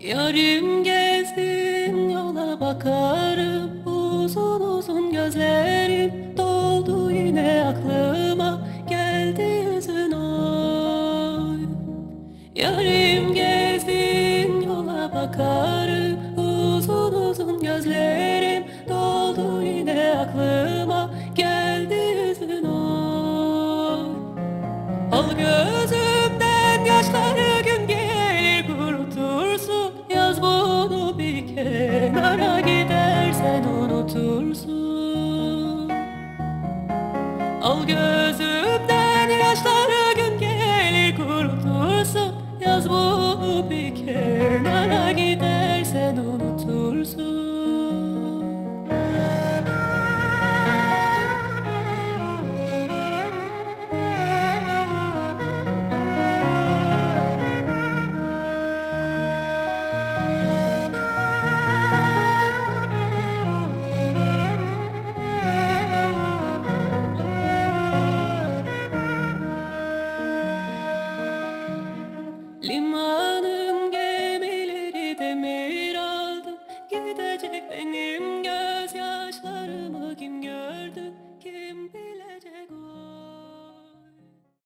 Yarim gezdim yola bakarım. Uzun uzun gözlerim doldu yine aklıma. Geldi yüzün oy Yarim gezdim yola bakarım. Uzun uzun gözlerim doldu yine aklıma. Geldi yüzün oy Al gör Al gözü لما